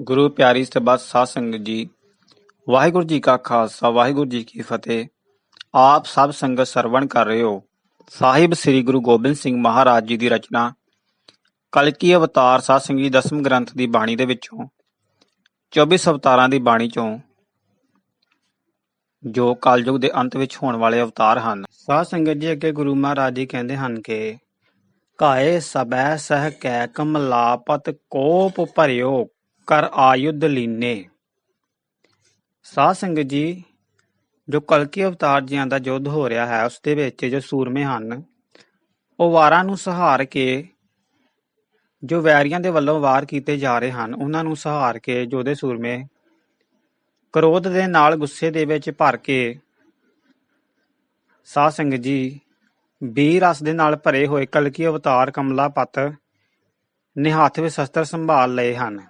ਗੁਰੂ ਪਿਆਰੀ ਸਭਾ ਸਾਧ ਸੰਗਤ ਜੀ, ਵਾਹਿਗੁਰੂ ਜੀ ਕਾ ਖਾਲਸਾ, ਵਾਹਿਗੁਰੂ ਜੀ ਕੀ ਫਤਿਹ। ਆਪ ਸਭ ਸੰਗਤ ਸਰਵਣ ਕਰ ਰਹੇ ਹੋ। ਸਾਹਿਬ ਸ੍ਰੀ ਗੁਰੂ ਗੋਬਿੰਦ ਸਿੰਘ ਮਹਾਰਾਜ ਜੀ ਦੀ ਰਚਨਾ, ਕਲਕੀ ਅਵਤਾਰ ਸਾਧ ਸੰਗਤ ਜੀ ਦਸਮ ਗ੍ਰੰਥ ਦੀ ਬਾਣੀ ਦੇ ਵਿੱਚੋਂ 24 ਅਵਤਾਰਾਂ ਦੀ ਬਾਣੀ ਚੋਂ, ਜੋ ਕਲਯੁਗ ਦੇ ਅੰਤ ਵਿੱਚ ਹੋਣ ਵਾਲੇ ਅਵਤਾਰ ਹਨ। ਸਾਧ ਸੰਗਤ ਜੀ ਅੱਗੇ ਗੁਰੂ ਮਹਾਰਾਜ ਜੀ ਕਹਿੰਦੇ ਹਨ ਕਿ ਕਾਏ ਸਬੈ ਸਹ ਕੈ ਕਮਲਾਪਤ ਕੋਪ ਭਰਿਓ। ਕਰ ਆਯੁਧ ਲੀਨੇ। ਸਾਧ ਸੰਗਤ ਜੀ, ਜੋ ਕਲਕੀ ਅਵਤਾਰ ਜੀਆਂ ਦਾ ਯੁੱਧ ਹੋ ਰਿਹਾ ਹੈ ਉਸ ਦੇ ਵਿੱਚ ਜੋ ਸੂਰਮੇ ਹਨ, ਉਹ ਵਾਰਾਂ ਨੂੰ ਸਹਾਰ ਕੇ, ਜੋ ਵੈਰੀਆਂ ਦੇ ਵੱਲੋਂ ਵਾਰ ਕੀਤੇ ਜਾ ਰਹੇ ਹਨ, ਉਹਨਾਂ ਨੂੰ ਸਹਾਰ ਕੇ ਜੋਧੇ ਸੂਰਮੇ ਕ੍ਰੋਧ ਦੇ ਨਾਲ ਗੁੱਸੇ ਦੇ ਵਿੱਚ ਭਰ ਕੇ, ਸਾਧ ਸੰਗਤ ਜੀ, ਬੀਰ ਰਸ ਦੇ ਨਾਲ ਭਰੇ ਹੋਏ ਕਲਕੀ ਅਵਤਾਰ ਕਮਲਾ ਪਤ ਨੇ ਹੱਥ ਵਿੱਚ ਸ਼ਸਤਰ ਸੰਭਾਲ ਲਏ ਹਨ।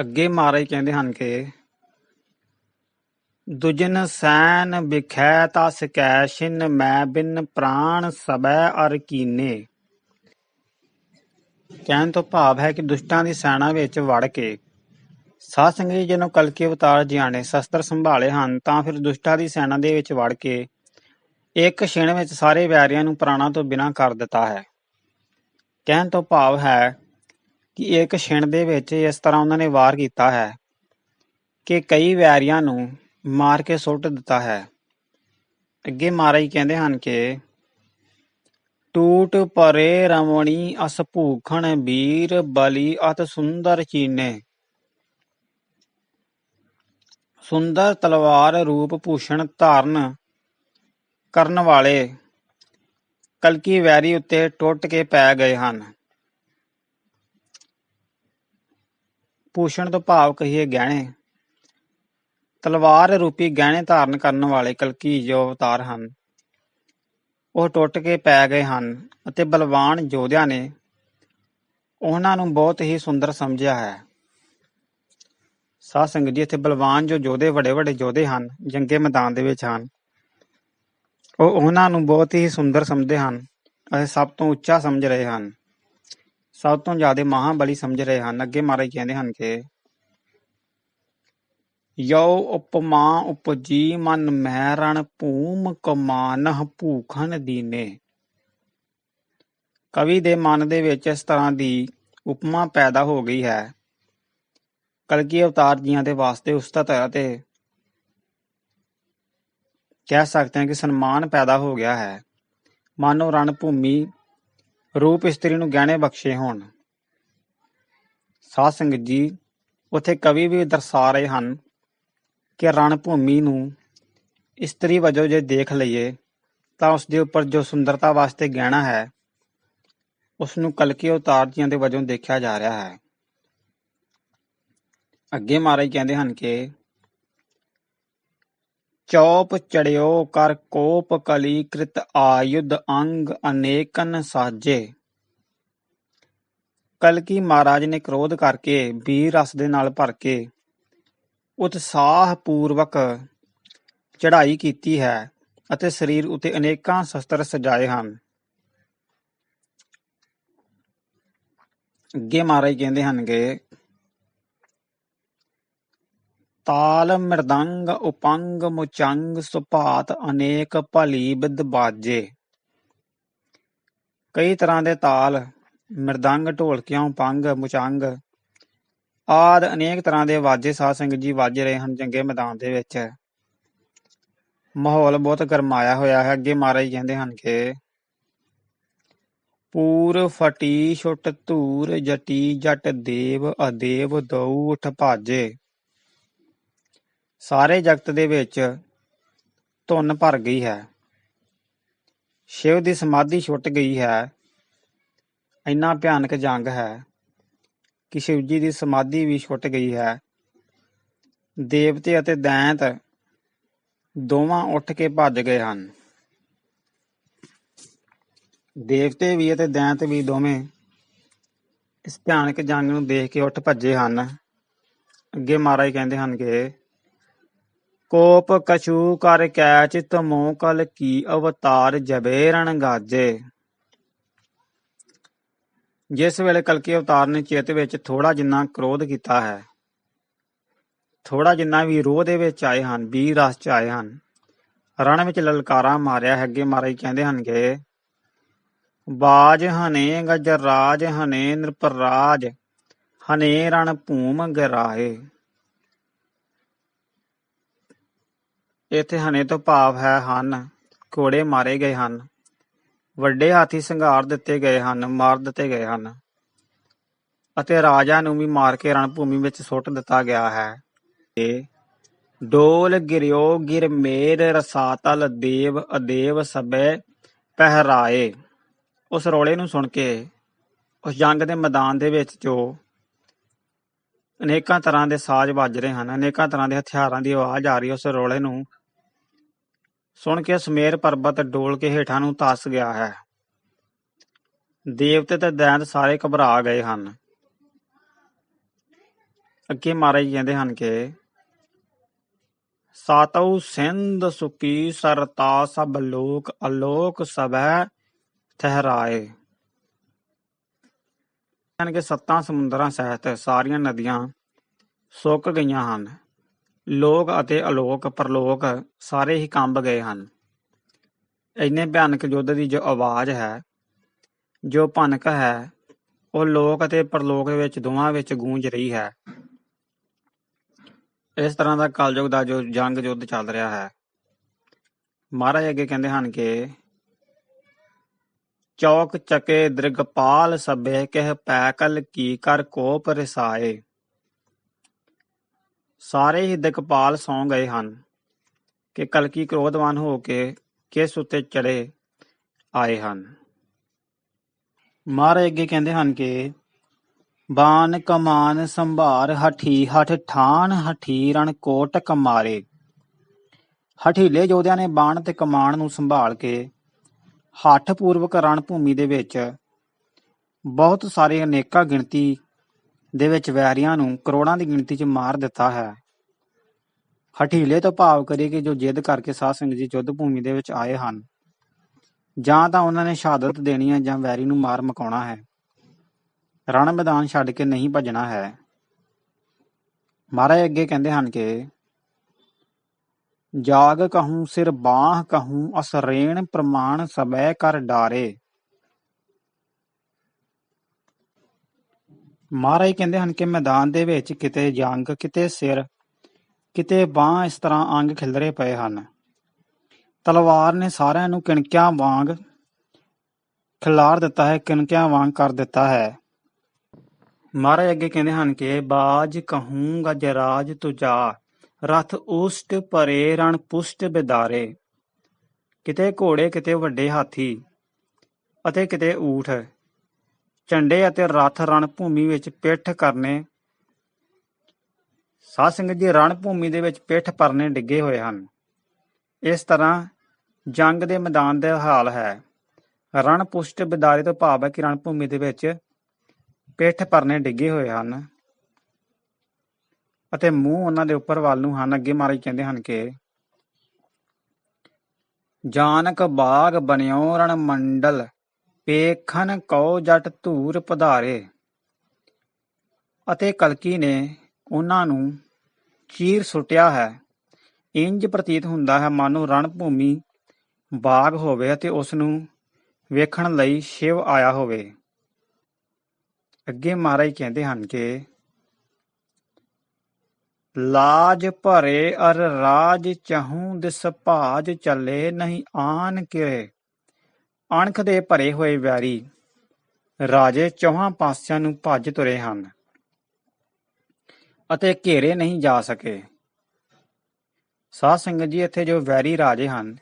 ਅੱਗੇ ਮਹਾਰਾਜ ਕਹਿੰਦੇ ਹਨ ਕਿ, ਦੁਜਨ ਸੈਨ ਵਿਖੈ ਤਸ ਕੈ ਮੈਂ ਬਿਨ ਪ੍ਰਾਣ ਸਬੈ ਅਰ ਕੀਨੇ। ਕਹਿਣ ਤੋਂ ਭਾਵ ਹੈ ਕਿ ਦੁਸ਼ਟਾਂ ਦੀ ਸੈਨਾ ਵਿੱਚ ਵੜ ਕੇ ਸਾਧ ਸੰਗਤ ਜੀ ਜਿਹਨੂੰ ਕਲਕੀ ਅਵਤਾਰ ਜੀਆਂ ਨੇ ਸ਼ਸਤਰ ਸੰਭਾਲੇ ਹਨ, ਤਾਂ ਫਿਰ ਦੁਸ਼ਟਾਂ ਦੀ ਸੈਨਾ ਦੇ ਵਿੱਚ ਵੜ ਕੇ ਇੱਕ ਛਿਣ ਵਿੱਚ ਸਾਰੇ ਵੈਰੀਆਂ ਨੂੰ ਪ੍ਰਾਣਾਂ ਤੋਂ ਬਿਨਾਂ ਕਰ ਦਿੱਤਾ ਹੈ। ਕਹਿਣ ਤੋਂ ਭਾਵ ਹੈ ਕਿ ਇੱਕ ਛਿਣ ਦੇ ਵਿੱਚ ਇਸ ਤਰ੍ਹਾਂ ਉਹਨਾਂ ਨੇ ਵਾਰ ਕੀਤਾ ਹੈ ਕਿ ਕਈ ਵੈਰੀਆਂ ਨੂੰ ਮਾਰ ਕੇ ਸੁੱਟ ਦਿੱਤਾ ਹੈ। ਅੱਗੇ ਮਹਾਰਾਜ ਕਹਿੰਦੇ ਹਨ ਕਿ, ਟੂਟ ਪਰੇ ਰਮਣੀ ਅਸ ਭੂਖਣ ਵੀਰ ਬਲੀ ਅਤ ਸੁੰਦਰ ਚੀਨੇ। ਸੁੰਦਰ ਤਲਵਾਰ ਰੂਪ ਭੂਸ਼ਣ ਧਾਰਨ ਕਰਨ ਵਾਲੇ ਕਲਕੀ ਵੈਰੀ ਉੱਤੇ ਟੁੱਟ ਕੇ ਪੈ ਗਏ ਹਨ। ਭੂਸ਼ਣ ਤੋਂ ਭਾਵ ਕਹੀਏ ਗਹਿਣੇ। ਤਲਵਾਰ ਰੂਪੀ ਗਹਿਣੇ ਧਾਰਨ ਕਰਨ ਵਾਲੇ ਕਲਕੀ ਜੋ ਅਵਤਾਰ ਹਨ, ਉਹ ਟੁੱਟ ਕੇ ਪੈ ਗਏ ਹਨ ਅਤੇ ਬਲਵਾਨ ਯੋਧਿਆਂ ਨੇ ਉਹਨਾਂ ਨੂੰ ਬਹੁਤ ਹੀ ਸੁੰਦਰ ਸਮਝਿਆ ਹੈ। ਸਾਧ ਸੰਗਤ ਜੀ, ਇੱਥੇ ਬਲਵਾਨ ਜੋ ਯੋਧੇ ਵੱਡੇ ਵੱਡੇ ਯੋਧੇ ਹਨ, ਜੰਗੇ ਮੈਦਾਨ ਦੇ ਵਿੱਚ ਹਨ, ਉਹ ਉਹਨਾਂ ਨੂੰ ਬਹੁਤ ਹੀ ਸੁੰਦਰ ਸਮਝਦੇ ਹਨ ਅਤੇ ਸਭ ਤੋਂ ਉੱਚਾ ਸਮਝ ਰਹੇ ਹਨ। ਸਭ ਤੋਂ ਜ਼ਿਆਦਾ ਮਹਾਬਲੀ ਸਮਝ ਰਹੇ ਹਨ। ਅੱਗੇ ਮਹਾਰਾਜ ਕਹਿੰਦੇ ਹਨ ਕਿ ਯੋ ਉਪਮਾ ਉਪਜੀ ਮਨ ਮਹਿਰਣ ਭੂਮ ਕਮਾਨਹ ਭੂਖਨ ਦੀਨੇ। ਕਵੀ ਦੇ ਮਨ ਦੇ ਵਿੱਚ ਇਸ ਤਰ੍ਹਾਂ ਦੀ ਉਪਮਾ ਪੈਦਾ ਹੋ ਗਈ ਹੈ। ਕਲਕੀ ਅਵਤਾਰ ਜੀਆਂ ਦੇ ਵਾਸਤੇ ਉਸਤਤ ਤੇ ਕਹਿ ਸਕਦੇ ਹਾਂ ਕਿ ਸਨਮਾਨ ਪੈਦਾ ਹੋ ਗਿਆ ਹੈ। ਮਾਨੋ ਰਣ ਭੂਮੀ ਰੂਪ ਇਸਤਰੀ ਨੂੰ ਗਹਿਣੇ ਬਖਸ਼ੇ ਹੋਣ। ਸਾਧ ਸੰਗਤ ਜੀ, ਉਥੇ ਕਵੀ ਵੀ ਦਰਸਾ ਰਹੇ ਹਨ ਕਿ ਰਣ ਭੂਮੀ ਨੂੰ ਇਸਤਰੀ ਵਜੋਂ ਜੇ ਦੇਖ ਲਈਏ, ਤਾਂ ਉਸ ਦੇ ਉੱਪਰ ਜੋ ਸੁੰਦਰਤਾ ਵਾਸਤੇ ਗਹਿਣਾ ਹੈ, ਉਸ ਨੂੰ ਕਲਕੀ ਅਵਤਾਰ ਜੀਆਂ ਦੇ ਵਜੋਂ ਦੇਖਿਆ ਜਾ ਰਿਹਾ ਹੈ। ਅੱਗੇ ਮਹਾਰਾਜ ਕਹਿੰਦੇ ਹਨ ਕਿ ਚੌਪ ਚੜਿਓ ਕਰ ਕੋਪ ਕਲੀ ਕ੍ਰਿਤ ਆਯੁਧ ਅੰਗ ਅਨੇਕਨ ਸਾਜੇ। ਕਲਕੀ ਮਹਾਰਾਜ ਨੇ ਕ੍ਰੋਧ ਕਰਕੇ ਵੀਰ ਰਸ ਦੇ ਨਾਲ ਭਰ ਕੇ ਉਤਸ਼ਾਹ ਪੂਰਵਕ ਚੜ੍ਹਾਈ ਕੀਤੀ ਹੈ ਅਤੇ ਸਰੀਰ ਉਤੇ ਅਨੇਕਾਂ ਸ਼ਸਤਰ ਸਜਾਏ ਹਨ। ਅੱਗੇ ਮਹਾਰਾਜ ਕਹਿੰਦੇ ਹਨ ਕਿ ਤਾਲ ਮਿਰਦੰਗ ਉਪੰਗ ਮੁਚੰਗ ਸੁਭਾਤ ਅਨੇਕ ਭਲੀ ਬਾਜੇ। ਕਈ ਤਰ੍ਹਾਂ ਦੇ ਤਾਲ, ਮਿਰਦੰਗ, ਢੋਲਕਿਆਂ, ਉਪੰਗ, ਮੁਚੰਗ ਆਦ ਅਨੇਕ ਤਰ੍ਹਾਂ ਦੇ ਵਾਜੇ ਸਾਧ ਸੰਗਤ ਜੀ ਵੱਜ ਰਹੇ ਹਨ ਜੰਗੇ ਮੈਦਾਨ ਦੇ ਵਿੱਚ। ਮਾਹੌਲ ਬਹੁਤ ਗਰਮਾਇਆ ਹੋਇਆ ਹੈ, ਅੱਗੇ ਮਹਾਰਾਜ ਕਹਿੰਦੇ ਹਨ ਕਿ ਪੂਰ ਫਟੀ ਛੁੱਟ ਧੂਰ ਜਟੀ ਜਟ ਦੇਵ ਅਦੇਵ ਦਉ ਉਠ ਭਾਜੇ। ਸਾਰੇ ਜਗਤ ਦੇ ਵਿੱਚ ਧੁੰਨ ਭਰ ਗਈ ਹੈ। ਸ਼ਿਵ ਦੀ ਸਮਾਧੀ ਛੁੱਟ ਗਈ ਹੈ। ਇੰਨਾ ਭਿਆਨਕ ਜੰਗ ਹੈ ਕਿ ਸ਼ਿਵ ਜੀ ਦੀ ਸਮਾਧੀ ਵੀ ਛੁੱਟ ਗਈ ਹੈ। ਦੇਵਤੇ ਅਤੇ ਦੈਂਤ ਦੋਵਾਂ ਉੱਠ ਕੇ ਭੱਜ ਗਏ ਹਨ। ਦੇਵਤੇ ਵੀ ਅਤੇ ਦੈਂਤ ਵੀ ਦੋਵੇਂ ਇਸ ਭਿਆਨਕ ਜੰਗ ਨੂੰ ਦੇਖ ਕੇ ਉੱਠ ਭੱਜੇ ਹਨ। ਅੱਗੇ ਮਹਾਰਾਜ ਕਹਿੰਦੇ ਹਨ ਕਿ ਕੋਪ ਕਛੂ ਕਰ ਕੈਚ ਤਮੋ ਕਲ ਕੀ ਅਵਤਾਰ ਜਬੇ ਰਣ ਗਾਜੇ। ਜਿਸ ਵੇਲੇ ਕਲਕੀ ਅਵਤਾਰ ਨੇ ਚਿੱਤ ਵਿੱਚ ਥੋੜਾ ਜਿੰਨਾ ਕ੍ਰੋਧ ਕੀਤਾ ਹੈ ਥੋੜਾ ਜਿੰਨਾ ਵੀ ਰੋਹ ਦੇ ਵਿੱਚ ਆਏ ਹਨ ਵੀ ਰਸ ਚ ਆਏ ਹਨ, ਰਣ ਵਿੱਚ ਲਲਕਾਰਾ ਮਾਰਿਆ ਹੈ, ਅੱਗੇ ਮਹਾਰਾਜ ਕਹਿੰਦੇ ਹਨ ਕਿ, ਬਾਜ ਹਨੇ ਗਜਰਾਜ, ਹਨੇ ਨਿਰਪਰਾਜ, ਹਨੇ ਰਣ ਭੂਮ ਗਰਾਏ ਇੱਥੇ ਹਨੇ ਤੋਂ ਭਾਵ ਹੈ ਹਨ, ਘੋੜੇ ਮਾਰੇ ਗਏ ਹਨ। ਵੱਡੇ ਹਾਥੀ ਸੰਘਾਰ ਦਿੱਤੇ ਗਏ ਹਨ, ਮਾਰ ਦਿੱਤੇ ਗਏ ਹਨ। ਅਤੇ ਰਾਜਾ ਨੂੰ ਵੀ ਮਾਰ ਕੇ ਰਣ ਭੂਮੀ ਵਿੱਚ ਸੁੱਟ ਦਿੱਤਾ ਗਿਆ ਹੈ। ਤੇ ਡੋਲ ਗਿਰਿਓ ਗਿਰ ਰਸਾਤਲ ਦੇਵ ਅਦੇਵ ਸਭੇ ਪਹਿਰਾਏ। ਉਸ ਰੋਲੇ ਨੂੰ ਸੁਣ ਕੇ, ਉਸ ਜੰਗ ਦੇ ਮੈਦਾਨ ਦੇ ਵਿੱਚ ਜੋ ਅਨੇਕਾਂ ਤਰ੍ਹਾਂ ਦੇ ਸਾਜ਼ ਵੱਜ ਰਹੇ ਹਨ, ਅਨੇਕਾਂ ਤਰ੍ਹਾਂ ਦੇ ਹਥਿਆਰਾਂ ਦੀ ਆਵਾਜ਼ ਆ ਰਹੀ ਹੈ ਉਸ ਰੋਲੇ ਨੂੰ। ਸੁਣ ਕੇ ਸਮੇਰ ਪਰਬਤ ਡੋਲ ਕੇ ਹੇਠਾਂ ਨੂੰ ਧੱਸ ਗਿਆ ਹੈ। ਦੇਵਤੇ ਤੇ ਦੈਂਤ ਸਾਰੇ ਘਬਰਾ ਗਏ ਹਨ। ਅੱਗੇ ਮਹਾਰਾਜ ਕਹਿੰਦੇ ਹਨ ਕਿ, ਸਾਤਉ ਸਿੰਧ ਸੁਕੀ ਸਰਤਾ ਸਭ ਲੋਕ ਅਲੋਕ ਸਭੈ ਠਹਿਰਾਏ। ਹਨ ਸੱਤਾਂ ਸਮੁੰਦਰਾਂ ਸਹਿਤ ਸਾਰੀਆਂ ਨਦੀਆਂ ਸੁੱਕ ਗਈਆਂ ਹਨ। ਲੋਕ ਅਤੇ ਅਲੋਕ, ਪਰਲੋਕ ਸਾਰੇ ਹੀ ਕੰਬ ਗਏ ਹਨ। ਇੰਨੇ ਭਿਆਨਕ ਯੁੱਧ ਦੀ ਜੋ ਆਵਾਜ਼ ਹੈ, ਜੋ ਭਨਕ ਹੈ, ਉਹ ਲੋਕ ਅਤੇ ਪਰਲੋਕ ਵਿੱਚ, ਦੋਵਾਂ ਵਿੱਚ ਗੂੰਜ ਰਹੀ ਹੈ। ਇਸ ਤਰ੍ਹਾਂ ਦਾ ਕਲਯੁਗ ਦਾ ਜੋ ਜੰਗ ਯੁੱਧ ਚੱਲ ਰਿਹਾ ਹੈ। ਮਹਾਰਾਜ ਅੱਗੇ ਕਹਿੰਦੇ ਹਨ ਕਿ ਚੌਕ ਚਕੇ ਦ੍ਰਿਗਪਾਲ ਸਭੇ ਕਹਿ ਪੈਕਲ ਕੀ ਕਰ ਕੋਪ ਰਸਾਏ। ਸਾਰੇ ਹੀ ਦਿਗਪਾਲ ਸੌਂ ਗਏ ਹਨ ਕਿ ਕਲਕੀ ਕ੍ਰੋਧਵਾਨ ਹੋ ਕੇ ਕਿਸ ਉੱਤੇ ਚੜੇ ਆਏ ਹਨ। ਮਹਾਰਾਜ ਅੱਗੇ ਕਹਿੰਦੇ ਹਨ ਕਿ ਬਾਨ ਕਮਾਨ ਸੰਭਾਰ ਹਠੀ ਹਠ ਠਾਨ ਹਠੀ ਰਣ ਕੋਟਕ ਮਾਰੇ। ਹਠੀਲੇ ਯੋਧਿਆਂ ਨੇ ਬਾਣ ਤੇ ਕਮਾਨ ਨੂੰ ਸੰਭਾਲ ਕੇ ਹੱਠ ਪੂਰਵਕ ਰਣ ਭੂਮੀ ਦੇ ਵਿੱਚ ਬਹੁਤ ਸਾਰੇ ਅਨੇਕਾਂ ਗਿਣਤੀ ਦੇ ਵਿੱਚ ਵੈਰੀਆਂ ਨੂੰ ਕਰੋੜਾਂ ਦੀ ਗਿਣਤੀ 'ਚ ਮਾਰ ਦਿੱਤਾ ਹੈ। ਹਠੀਲੇ ਤੋਂ ਭਾਵ ਕਰੀ ਕਿ ਜੋ ਜਿੱਦ ਕਰਕੇ ਸਾਧ ਸਿੰਘ ਜੀ ਯੁੱਧ ਭੂਮੀ ਦੇ ਵਿੱਚ ਆਏ ਹਨ, ਜਾਂ ਤਾਂ ਉਹਨਾਂ ਨੇ ਸ਼ਹਾਦਤ ਦੇਣੀ ਹੈ ਜਾਂ ਵੈਰੀ ਨੂੰ ਮਾਰ ਮਕਾਉਣਾ ਹੈ। ਰਣ ਮੈਦਾਨ ਛੱਡ ਕੇ ਨਹੀਂ ਭੱਜਣਾ ਹੈ। ਮਹਾਰਾਜ ਅੱਗੇ ਕਹਿੰਦੇ ਹਨ ਕਿ ਜਾਗ ਕਹੂੰ, ਸਿਰ ਬਾਹ ਕਹੂੰ ਅਸਰੇਣ ਪ੍ਰਮਾਣ ਸਬੈ ਕਰ ਡਾਰੇ। ਮਹਾਰਾਜ ਕਹਿੰਦੇ ਹਨ ਕਿ ਮੈਦਾਨ ਦੇ ਵਿੱਚ ਕਿਤੇ ਜੰਗ, ਕਿਤੇ ਸਿਰ, ਕਿਤੇ ਬਾਹ ਇਸ ਤਰ੍ਹਾਂ ਅੰਗ ਖਿਲਰੇ ਪਏ ਹਨ। ਤਲਵਾਰ ਨੇ ਸਾਰਿਆਂ ਨੂੰ ਕਿਣਕਿਆਂ ਵਾਂਗ ਖਿਲਾਰ ਦਿੱਤਾ ਹੈ, ਕਿਣਕਿਆਂ ਵਾਂਗ ਕਰ ਦਿੱਤਾ ਹੈ। ਮਹਾਰਾਜ ਅੱਗੇ ਕਹਿੰਦੇ ਹਨ ਕਿ ਬਾਜ ਕਹੂੰ ਗਜਰਾਜ ਤੁਜਾ। ਰਥ ਉਸ਼ਟ ਭਰੇ ਰਣ ਪੁਸ਼ਟ ਬਿਦਾਰੇ। ਕਿਤੇ ਘੋੜੇ, ਕਿਤੇ ਵੱਡੇ ਹਾਥੀ ਅਤੇ ਕਿਤੇ ਊਠ। ਝੰਡੇ ਅਤੇ ਰਥ ਰਣ ਭੂਮੀ ਵਿੱਚ ਪਿੱਠ ਕਰਨੇ। ਸਾਧ ਸੰਗਤ ਜੀ ਰਣ ਭੂਮੀ ਦੇ ਵਿੱਚ ਪਿੱਠ ਪਰਨੇ ਡਿੱਗੇ ਹੋਏ ਹਨ। ਇਸ ਤਰ੍ਹਾਂ ਜੰਗ ਦੇ ਮੈਦਾਨ ਦਾ ਹਾਲ ਹੈ। ਰਣ ਪੁਸ਼ਟ ਬਿਦਾਰੇ ਤੋਂ ਭਾਵ ਹੈ ਕਿ ਰਣ ਭੂਮੀ ਦੇ ਵਿੱਚ ਪਿੱਠ ਪਰਨੇ ਡਿੱਗੇ ਹੋਏ ਹਨ। ਅਤੇ ਮੂੰਹ ਉਹਨਾਂ ਦੇ ਉੱਪਰ ਵੱਲ ਨੂੰ ਹਨ। ਅੱਗੇ ਮਹਾਰਾਜ ਕਹਿੰਦੇ ਹਨ ਕਿ, ਜਾਨਕ ਬਾਗ ਬਨਿਓ ਰਣ ਮੰਡਲ ਪੇਖਨ ਕਉ ਜਟ ਧੂਰ ਪਧਾਰੇ। ਅਤੇ ਕਲਕੀ ਨੇ ਉਹਨਾਂ ਨੂੰ ਚੀਰ ਸੁੱਟਿਆ ਹੈ। ਇੰਜ ਪ੍ਰਤੀਤ ਹੁੰਦਾ ਹੈ, ਮਾਨੋ ਰਣ ਭੂਮੀ ਬਾਗ ਹੋਵੇ ਅਤੇ ਉਸ ਨੂੰ ਵੇਖਣ ਲਈ ਸ਼ਿਵ ਆਇਆ ਹੋਵੇ। ਅੱਗੇ ਮਹਾਰਾਜ ਕਹਿੰਦੇ ਹਨ ਕਿ ਲਾਜ ਭਰੇ ਅਰ ਰਾਜ ਚਾਹੂੰ ਦਿਸ ਭਾਜ ਚੱਲੇ ਨਹੀਂ ਆਨ ਕਿਰੇ। ਅਣਖ ਦੇ ਭਰੇ ਹੋਏ ਵੈਰੀ, ਰਾਜੇ ਚੌਹਾਂ ਪਾਸਿਆਂ ਨੂੰ ਭੱਜ ਤੁਰੇ ਹਨ ਅਤੇ ਘੇਰੇ ਨਹੀਂ ਜਾ ਸਕੇ। ਸਾਧ ਸੰਗਤ ਜੀ, ਇੱਥੇ ਜੋ ਵੈਰੀ ਰਾਜੇ ਹਨ,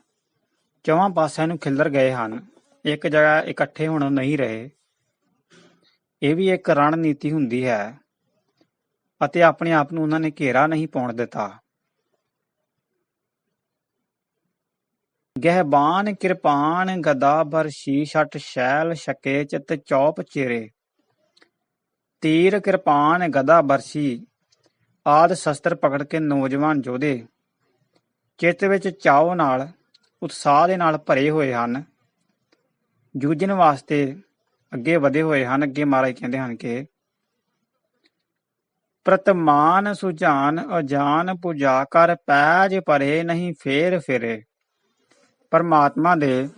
ਚੌਹਾਂ ਪਾਸਿਆਂ ਨੂੰ ਖਿੱਲਰ ਗਏ ਹਨ, ਇੱਕ ਜਗ੍ਹਾ ਇਕੱਠੇ ਹੋਣ ਨਹੀਂ ਰਹੇ। ਇਹ ਵੀ ਇੱਕ ਰਣਨੀਤੀ ਹੁੰਦੀ ਹੈ। ਅਤੇ ਆਪਣੇ ਆਪ ਨੂੰ ਉਹਨਾਂ ਨੇ ਘੇਰਾ ਨਹੀਂ ਪਾਉਣ ਦਿੱਤਾ। ਗਹਿਬਾਨ, ਕਿਰਪਾਨ ਗਦਾ ਬਰਸ਼ੀ ਛਟ ਸ਼ੈਲ, ਛਕੇ, ਚਿਤ, ਚੌਪ, ਚਿਰੇ। ਤੀਰ, ਕਿਰਪਾਨ ਗਦਾ ਬਰਸ਼ੀ ਆਦ ਸ਼ਸਤਰ ਪਕੜ ਕੇ ਨੌਜਵਾਨ ਯੋਧੇ, ਚਿੱਤ ਵਿੱਚ ਚਾਉ ਨਾਲ, ਉਤਸ਼ਾਹ ਦੇ ਨਾਲ ਭਰੇ ਹੋਏ ਹਨ। ਜੂਝਣ ਵਾਸਤੇ ਅੱਗੇ ਵਧੇ ਹੋਏ ਹਨ। ਅੱਗੇ ਮਹਾਰਾਜ ਕਹਿੰਦੇ ਹਨ ਕਿ ਪ੍ਰਤਮਾਨ ਸੁਜਾਨ ਅਜਾਨ ਪੂਜਾ ਕਰ ਪੈਜ ਪਰੇ ਨਹੀਂ ਫੇਰ ਫਿਰੇ। ਪਰਮਾਤਮਾ ਦੇ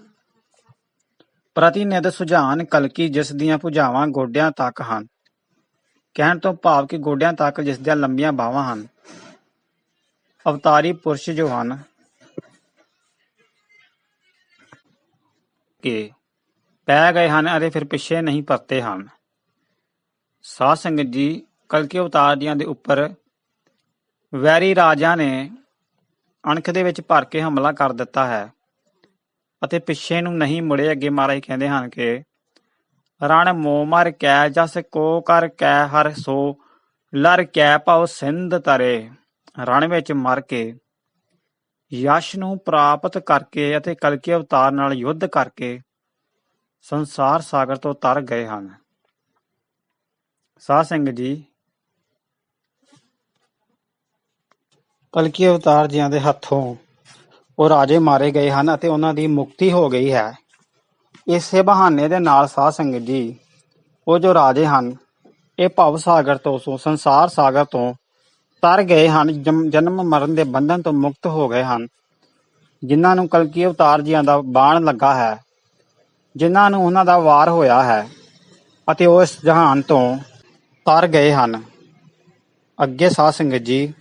ਪ੍ਰਤੀਨਿਧ ਸੁਝਾਨ ਕਲਕੀ ਜਿਸ ਦੀਆਂ ਭੁਜਾਵਾਂ ਗੋਡਿਆਂ ਤੱਕ ਹਨ। ਕਹਿਣ ਤੋਂ ਭਾਵ ਕਿ ਗੋਡਿਆਂ ਤੱਕ ਜਿਸ ਦੀਆਂ ਲੰਬੀਆਂ ਬਾਹਾਂ ਹਨ। ਅਵਤਾਰੀ ਪੁਰਸ਼ ਜੋ ਹਨ ਕਿ ਪੈ ਗਏ ਹਨ ਅਤੇ ਫਿਰ ਪਿੱਛੇ ਨਹੀਂ ਪਰਤੇ ਹਨ। ਸਾਧ ਸੰਗਤ ਜੀ ਕਲਕੀ ਅਵਤਾਰ ਜੀਆਂ ਦੇ ਉੱਪਰ ਵੈਰੀ ਰਾਜਾ ਨੇ ਅਣਖ ਦੇ ਵਿੱਚ ਭਰ ਕੇ ਹਮਲਾ ਕਰ ਦਿੱਤਾ ਹੈ ਅਤੇ ਪਿੱਛੇ ਨੂੰ ਨਹੀਂ ਮੁੜੇ ਅੱਗੇ ਮਹਾਰਾਜ ਕਹਿੰਦੇ ਹਨ ਕਿ, ਰਣ ਮੋ ਮਰ ਕੈ ਜਸ ਕੋ ਕਰ ਕੈ ਹਰ ਸੋ, ਲਰ ਕੈ ਭਉ ਸਿੰਧ ਤਰੇ। ਰਣ ਵਿੱਚ ਮਰ ਕੇ ਯਸ਼ ਨੂੰ ਪ੍ਰਾਪਤ ਕਰਕੇ ਅਤੇ ਕਲਕੀ ਅਵਤਾਰ ਨਾਲ ਯੁੱਧ ਕਰਕੇ ਸੰਸਾਰ ਸਾਗਰ ਤੋਂ ਤਰ ਗਏ ਹਨ। ਸਾਧ ਸਿੰਘ ਜੀ ਕਲਕੀ ਅਵਤਾਰ ਜੀਆਂ ਦੇ ਹੱਥੋਂ ਉਹ ਰਾਜੇ ਮਾਰੇ ਗਏ ਹਨ ਅਤੇ ਉਹਨਾਂ ਦੀ ਮੁਕਤੀ ਹੋ ਗਈ ਹੈ। ਇਸੇ ਬਹਾਨੇ ਦੇ ਨਾਲ ਸਾਧ ਸੰਗਤ ਜੀ, ਉਹ ਜੋ ਰਾਜੇ ਹਨ, ਇਹ ਭਵ ਸਾਗਰ ਤੋਂ ਸੰਸਾਰ ਸਾਗਰ ਤੋਂ ਤਰ ਗਏ ਹਨ ਜਨਮ ਮਰਨ ਦੇ ਬੰਧਨ ਤੋਂ ਮੁਕਤ ਹੋ ਗਏ ਹਨ। ਜਿਨ੍ਹਾਂ ਨੂੰ ਕਲਕੀ ਅਵਤਾਰ ਜੀਆਂ ਦਾ ਬਾਣ ਲੱਗਾ ਹੈ, ਜਿਨ੍ਹਾਂ ਨੂੰ ਉਹਨਾਂ ਦਾ ਵਾਰ ਹੋਇਆ ਹੈ ਅਤੇ ਉਹ ਇਸ ਜਹਾਨ ਤੋਂ ਤਰ ਗਏ ਹਨ। ਅੱਗੇ ਸਾਧ ਸੰਗਤ ਜੀ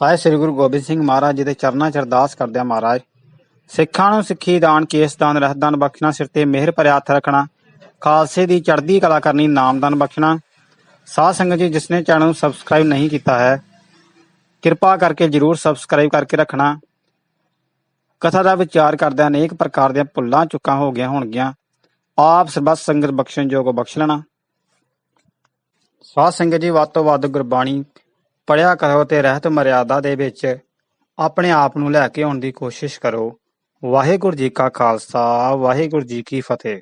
ਸਾਹਿਬ ਸ੍ਰੀ ਗੁਰੂ ਗੋਬਿੰਦ ਸਿੰਘ ਮਹਾਰਾਜ ਜੀ ਦੇ ਚਰਨਾਂ 'ਚ ਅਰਦਾਸ ਕਰਦੇ ਆ ਮਹਾਰਾਜ। ਸਿੱਖਾਂ ਨੂੰ ਸਿੱਖੀ ਦਾਨ, ਕੇਸ ਦਾਨ, ਰਹਿਤ ਦਾਨ ਬਖਸ਼ਣਾ, ਸਿਰ ਤੇ ਮਿਹਰ ਭਰਿਆ ਹੱਥ ਰੱਖਣਾ, ਖਾਲਸੇ ਦੀ ਚੜ੍ਹਦੀ ਕਲਾ ਕਰਨੀ ਨਾਮਦਾਨ ਬਖਸ਼ਣਾ। ਸਾਧ ਸੰਗਤ ਜੀ ਜਿਸਨੇ ਚੈਨਲ ਨੂੰ ਸਬਸਕ੍ਰਾਈਬ ਨਹੀਂ ਕੀਤਾ ਹੈ, ਕਿਰਪਾ ਕਰਕੇ ਜਰੂਰ ਸਬਸਕ੍ਰਾਈਬ ਕਰਕੇ ਰੱਖਣਾ। ਕਥਾ ਦਾ ਵਿਚਾਰ ਕਰਦਿਆਂ ਅਨੇਕ ਪ੍ਰਕਾਰ ਦੀਆਂ ਭੁੱਲਾਂ ਚੁੱਕਾਂ ਹੋ ਗਈਆਂ ਹੋਣਗੀਆਂ। ਆਪ ਸਰਬੱਤ ਸੰਗਤ ਬਖਸ਼ਣ ਜੋਗ ਬਖਸ਼ ਲੈਣਾ। ਸਾਧ ਸੰਗਤ ਜੀ, ਵੱਧ ਤੋਂ ਵੱਧ ਗੁਰਬਾਣੀ ਪੜਿਆ ਕਰੋ ਤੇ ਰਹਿਤ ਮਰਿਆਦਾ ਦੇ ਵਿੱਚ ਆਪਣੇ ਆਪ ਨੂੰ ਲੈ ਕੇ ਆਉਣ ਦੀ ਕੋਸ਼ਿਸ਼ ਕਰੋ। ਵਾਹਿਗੁਰੂ ਜੀ ਕਾ ਖਾਲਸਾ, ਵਾਹਿਗੁਰੂ ਜੀ ਕੀ ਫਤਿਹ।